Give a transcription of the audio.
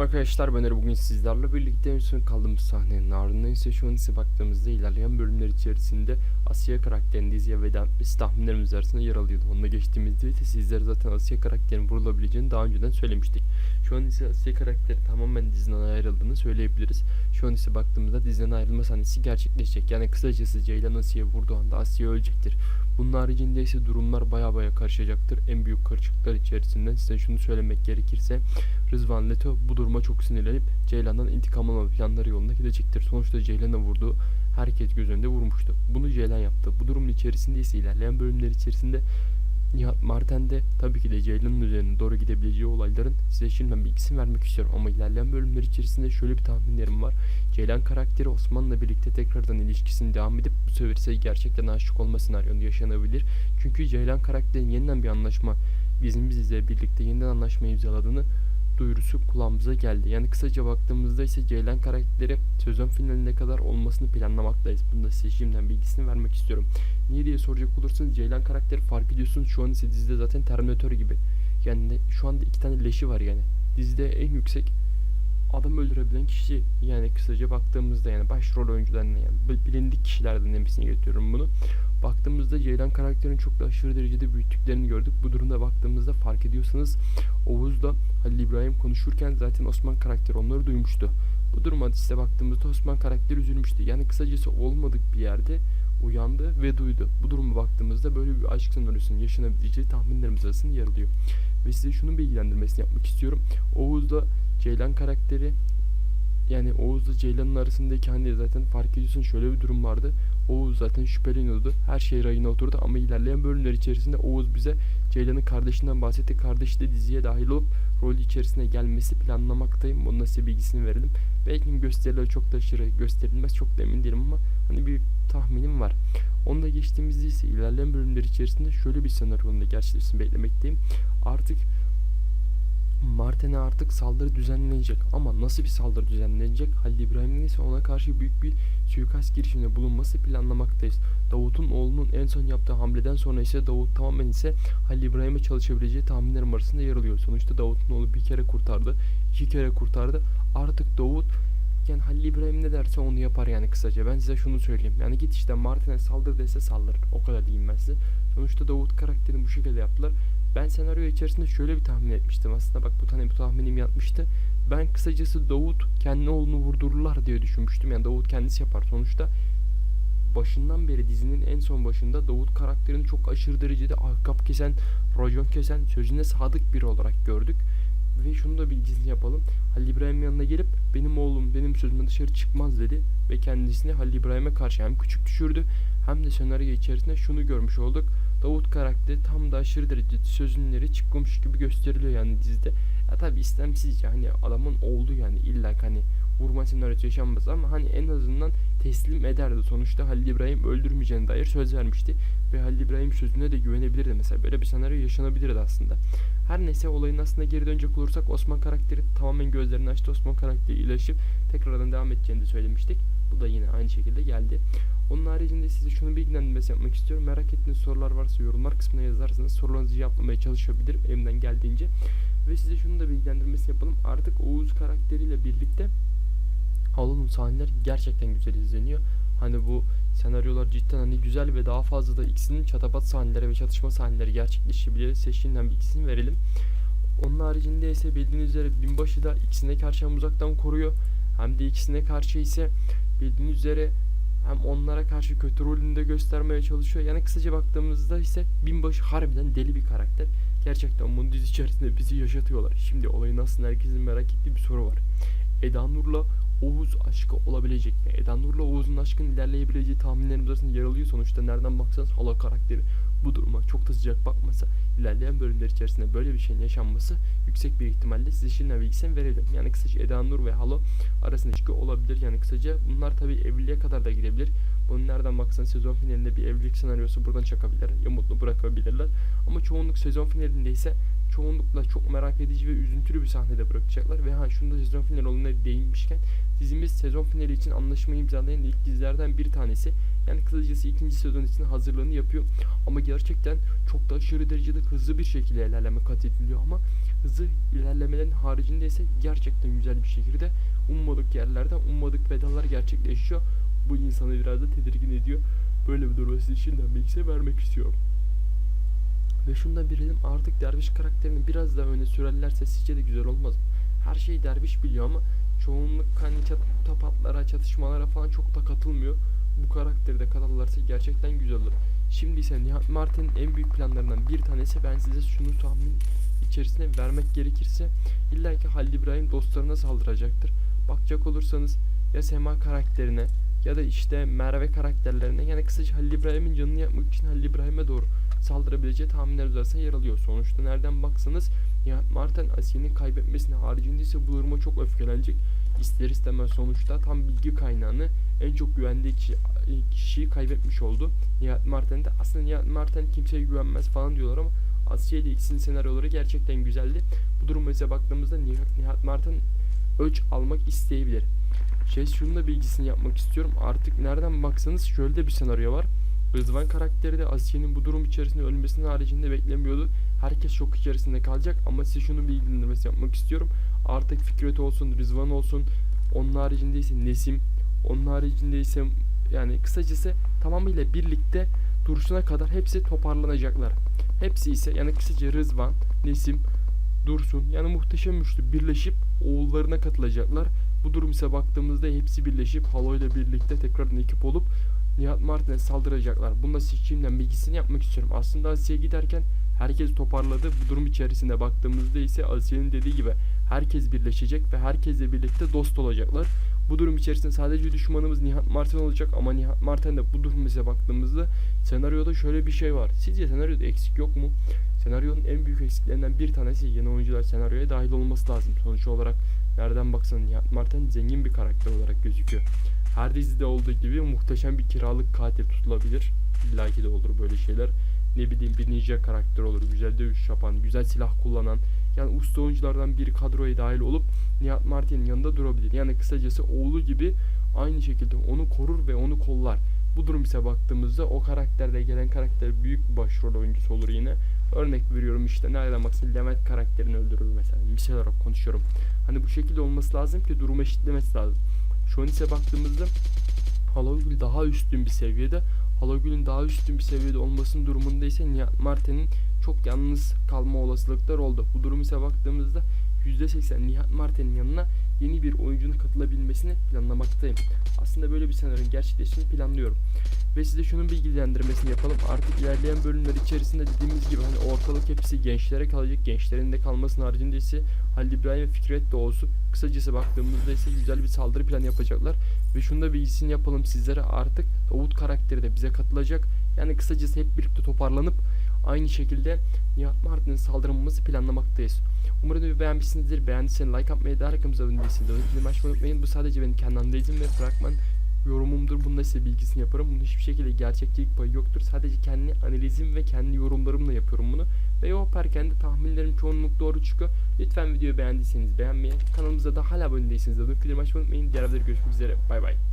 Arkadaşlar ben bugün sizlerle birlikte en son kaldığımız sahnenin ardından ise şu an ise baktığımızda ilerleyen bölümler içerisinde Asya karakterinin diziye veda etmesi tahminlerimiz arasında yer alıyordu. Onunla geçtiğimizde ise sizlere zaten Asya karakterinin vurulabileceğini daha önceden söylemiştik. Şu an ise Asya karakteri tamamen diziden ayrıldığını söyleyebiliriz. Şu an ise baktığımızda diziden ayrılma sahnesi gerçekleşecek. Yani kısacası Ceylan Asya'ya vurduğu anda Asya ölecektir. Bunun haricinde ise durumlar baya baya karışacaktır. En büyük karışıklıklar içerisinden size şunu söylemek gerekirse Rızvan Leto bu duruma çok sinirlenip Ceylan'dan intikam alma planları yolunda gidecektir. Sonuçta Ceylan'a vurduğu herkes göz önünde vurmuştu. Bunu Ceylan yaptı. Bu durumun içerisinde ise ilerleyen bölümler içerisinde Nihat Marten de tabii ki de Ceylan'ın üzerine doğru gidebileceği olayların size şimdiden bilgisini vermek istiyorum. Ama ilerleyen bölümler içerisinde şöyle bir tahminlerim var. Ceylan karakteri Osman'la birlikte tekrardan ilişkisini devam edip bu sefer ise gerçekten aşık olma senaryonu yaşanabilir. Çünkü Ceylan karakterin yeniden bir anlaşma bizim bizle birlikte yeniden anlaşma imzaladığını duyurusu kulağımıza geldi. Yani kısaca baktığımızda ise Ceylan karakteri sezon finaline kadar olmasını planlamaktayız. Bunda size şimdiden bilgisini vermek istiyorum. Niye diye soracak olursanız Ceylan karakteri fark ediyorsunuz şu an ise dizide zaten Terminator gibi. Yani şu anda iki tane leşi var yani. Dizide en yüksek adam öldürebilen kişi yani kısaca baktığımızda yani başrol oyuncularından yani bil- bilindik kişilerden hepsini getiriyorum bunu. Baktığımızda Ceylan karakterinin çok da aşırı derecede büyüttüklerini gördük. Bu durumda baktığımızda fark ediyorsanız Oğuz'la Halil İbrahim konuşurken zaten Osman karakteri onları duymuştu. Bu duruma işte baktığımızda Osman karakteri üzülmüştü. Yani kısacası olmadık bir yerde uyandı ve duydu. Bu duruma baktığımızda böyle bir aşk senaryosunun yaşanabileceği tahminlerimiz arasında yer alıyor. Ve size şunun bilgilendirmesini yapmak istiyorum. Oğuz'la Ceylan karakteri yani Oğuz'la Ceylan'ın arasındaki hani zaten fark ediyorsun şöyle bir durum vardı. Oğuz zaten şüpheleniyordu. Her şey rayına oturdu ama ilerleyen bölümler içerisinde Oğuz bize Ceylan'ın kardeşinden bahsetti. Kardeşi de diziye dahil olup rol içerisine gelmesi planlamaktayım. Bunun size bilgisini verelim. Belki gösteriler çok da aşırı gösterilmez çok da emin değilim ama hani bir tahminim var. Onu da geçtiğimizde ise ilerleyen bölümler içerisinde şöyle bir senaryonun da gerçekleşmesini beklemekteyim. Artık Marten'e artık saldırı düzenlenecek ama nasıl bir saldırı düzenlenecek? Halil İbrahim'in ise ona karşı büyük bir suikast girişiminde bulunması planlamaktayız. Davut'un oğlunun en son yaptığı hamleden sonra ise Davut tamamen ise Halil İbrahim'e çalışabileceği tahminlerim arasında yer alıyor. Sonuçta Davut'un oğlu bir kere kurtardı, iki kere kurtardı. Artık Davut yani Halil İbrahim ne derse onu yapar yani kısaca. Ben size şunu söyleyeyim. Yani git işte Martin'e saldır dese saldırır. O kadar diyeyim ben size. Sonuçta Davut karakterini bu şekilde yaptılar. Ben senaryo içerisinde şöyle bir tahmin etmiştim aslında. Bak bu tane bu tahminim yatmıştı. Ben kısacası Davut kendi oğlunu vurdururlar diye düşünmüştüm. Yani Davut kendisi yapar. Sonuçta başından beri dizinin en son başında Davut karakterini çok aşırı derecede ahkap kesen, racon kesen, sözüne sadık biri olarak gördük. Ve şunu da bilgisini yapalım. Halil İbrahim yanına gelip benim oğlum benim sözümden dışarı çıkmaz dedi. Ve kendisini Halil İbrahim'e karşı hem küçük düşürdü hem de senaryo içerisinde şunu görmüş olduk. Davut karakteri tam da aşırı derecede sözünleri çıkmış gibi gösteriliyor yani dizide. Ya tabi istemsizce hani adamın oldu yani illa hani vurma senaryosu yaşanmaz ama hani en azından teslim ederdi. Sonuçta Halil İbrahim öldürmeyeceğine dair söz vermişti. Ve Halil İbrahim sözüne de güvenebilirdi mesela. Böyle bir senaryo yaşanabilirdi aslında. Her neyse olayın aslında geri dönecek olursak Osman karakteri tamamen gözlerini açtı. Osman karakteri iyileşip tekrardan devam edeceğini de söylemiştik. Bu da yine aynı şekilde geldi. Onun haricinde size şunu bilgilendirmesi yapmak istiyorum. Merak ettiğiniz sorular varsa yorumlar kısmına yazarsanız sorularınızı cevaplamaya çalışabilirim elimden geldiğince. Ve size şunu da bilgilendirmesi yapalım. Artık Oğuz karakteriyle birlikte Halo'nun sahneler gerçekten güzel izleniyor. Hani bu senaryolar cidden hani güzel ve daha fazla da ikisinin çatapat sahneleri ve çatışma sahneleri gerçekleşebilir. Seçtiğinden bir ikisini verelim. Onun haricinde ise bildiğiniz üzere binbaşı da ikisine karşı hem uzaktan koruyor hem de ikisine karşı ise bildiğiniz üzere hem onlara karşı kötü rolünü de göstermeye çalışıyor. Yani kısaca baktığımızda ise binbaşı harbiden deli bir karakter. Gerçekten bunu dizi içerisinde bizi yaşatıyorlar. Şimdi olayın aslında herkesin merak ettiği bir soru var. Eda Nur'la Oğuz aşkı olabilecek mi? Eda Nur'la Oğuz'un aşkın ilerleyebileceği tahminlerimiz arasında yer alıyor. Sonuçta nereden baksanız hala karakteri bu duruma çok da sıcak bakmasa ilerleyen bölümler içerisinde böyle bir şeyin yaşanması yüksek bir ihtimalle size şimdiden bilgisini verelim. Yani kısaca Eda Nur ve Halo arasında ilişki olabilir. Yani kısaca bunlar tabi evliliğe kadar da gidebilir. Bunun nereden baksan sezon finalinde bir evlilik senaryosu buradan çakabilir. Ya mutlu bırakabilirler. Ama çoğunluk sezon finalinde ise çoğunlukla çok merak edici ve üzüntülü bir sahnede bırakacaklar. Ve ha şunu da sezon finali olanına değinmişken dizimiz sezon finali için anlaşma imzalayan ilk dizilerden bir tanesi. Yani kısacası ikinci sezon için hazırlığını yapıyor. Ama gerçekten çok da aşırı derecede hızlı bir şekilde ilerleme kat ediliyor ama hızlı ilerlemelerin haricinde ise gerçekten güzel bir şekilde ummadık yerlerden ummadık vedalar gerçekleşiyor. Bu insanı biraz da tedirgin ediyor. Böyle bir durum size şimdiden bilgisi vermek istiyorum. Ve şunu da bilelim artık derviş karakterini biraz daha öne sürerlerse sizce de güzel olmaz mı? Her şeyi derviş biliyor ama çoğunluk hani çat tapatlara, çatışmalara falan çok da katılmıyor. Bu karakteri de katarlarsa gerçekten güzel olur. Şimdi ise Nihat Martin'in en büyük planlarından bir tanesi ben size şunu tahmin içerisine vermek gerekirse illa ki Halil İbrahim dostlarına saldıracaktır. Bakacak olursanız ya Sema karakterine ya da işte Merve karakterlerine yani kısaca Halil İbrahim'in canını yapmak için Halil İbrahim'e doğru saldırabileceği tahminler üzerinde yer alıyor. Sonuçta nereden baksanız Nihat Martin Asiye'nin kaybetmesine haricinde ise bu duruma çok öfkelenecek. İster istemez sonuçta tam bilgi kaynağını en çok güvendiği kişi, kişiyi kaybetmiş oldu. Nihat Martin de aslında Nihat Martin kimseye güvenmez falan diyorlar ama Asiye ile ikisinin senaryoları gerçekten güzeldi. Bu durum mesela baktığımızda Nihat, Nihat Martin öç almak isteyebilir. Şey şunun da bilgisini yapmak istiyorum. Artık nereden baksanız şöyle de bir senaryo var. Rızvan karakteri de Asiye'nin bu durum içerisinde ölmesinin haricinde beklemiyordu. Herkes şok içerisinde kalacak ama size şunu bilgilendirmesi yapmak istiyorum. Artık Fikret olsun, Rızvan olsun, onun haricinde ise Nesim, onun haricinde ise yani kısacası tamamıyla birlikte Dursun'a kadar hepsi toparlanacaklar. Hepsi ise yani kısaca Rızvan, Nesim, Dursun yani muhteşem üçlü birleşip oğullarına katılacaklar. Bu durum ise baktığımızda hepsi birleşip Halo ile birlikte tekrardan ekip olup Nihat Martin'e saldıracaklar. Bunda şimdiden bilgisini yapmak istiyorum. Aslında Asiye giderken herkes toparladı. Bu durum içerisinde baktığımızda ise Asiye'nin dediği gibi herkes birleşecek ve herkesle birlikte dost olacaklar. Bu durum içerisinde sadece düşmanımız Nihat Martin olacak ama Nihat Martin de bu durum bize baktığımızda senaryoda şöyle bir şey var. Sizce senaryoda eksik yok mu? Senaryonun en büyük eksiklerinden bir tanesi yeni oyuncular senaryoya dahil olması lazım. Sonuç olarak nereden baksan Nihat Martin zengin bir karakter olarak gözüküyor. Her dizide olduğu gibi muhteşem bir kiralık katil tutulabilir. İlla de olur böyle şeyler. Ne bileyim bir ninja karakter olur. Güzel dövüş yapan, güzel silah kullanan. Yani usta oyunculardan biri kadroya dahil olup Nihat Martin'in yanında durabilir. Yani kısacası oğlu gibi aynı şekilde onu korur ve onu kollar. Bu durum ise baktığımızda o karakterde gelen karakter büyük bir başrol oyuncusu olur yine. Örnek veriyorum işte nereden baksın Levent karakterini öldürür mesela. Misal olarak konuşuyorum. Hani bu şekilde olması lazım ki durumu eşitlemesi lazım. Şu an ise baktığımızda Halogül daha üstün bir seviyede. Halogül'ün daha üstün bir seviyede olmasının durumunda ise Martin'in çok yalnız kalma olasılıklar oldu. Bu durum ise baktığımızda %80 Nihat Martin'in yanına yeni bir oyuncunun katılabilmesini planlamaktayım. Aslında böyle bir senaryonun gerçekleşmesini planlıyorum. Ve size şunun bilgilendirmesini yapalım. Artık ilerleyen bölümler içerisinde dediğimiz gibi hani ortalık hepsi gençlere kalacak. Gençlerin de kalmasının haricinde ise Halil İbrahim ve Fikret de olsun. Kısacası baktığımızda ise güzel bir saldırı planı yapacaklar. Ve şunu da bilgisini yapalım sizlere artık Davut karakteri de bize katılacak. Yani kısacası hep birlikte toparlanıp aynı şekilde Nihat Martin'in saldırmamızı planlamaktayız. Umarım videoyu beğenmişsinizdir. Beğendiyseniz like atmayı da arkamıza abone değilsiniz. Bildirim açmayı unutmayın. Bu sadece benim kendi analizim ve fragman yorumumdur. Bunda size bilgisini yaparım. Bunun hiçbir şekilde gerçekçilik payı yoktur. Sadece kendi analizim ve kendi yorumlarımla yapıyorum bunu. Ve yaparken de tahminlerim çoğunluk doğru çıkıyor. Lütfen videoyu beğendiyseniz beğenmeyi, kanalımıza da hala abone değilseniz de bildirim açmayı unutmayın. Diğer videoda görüşmek üzere. Bay bay.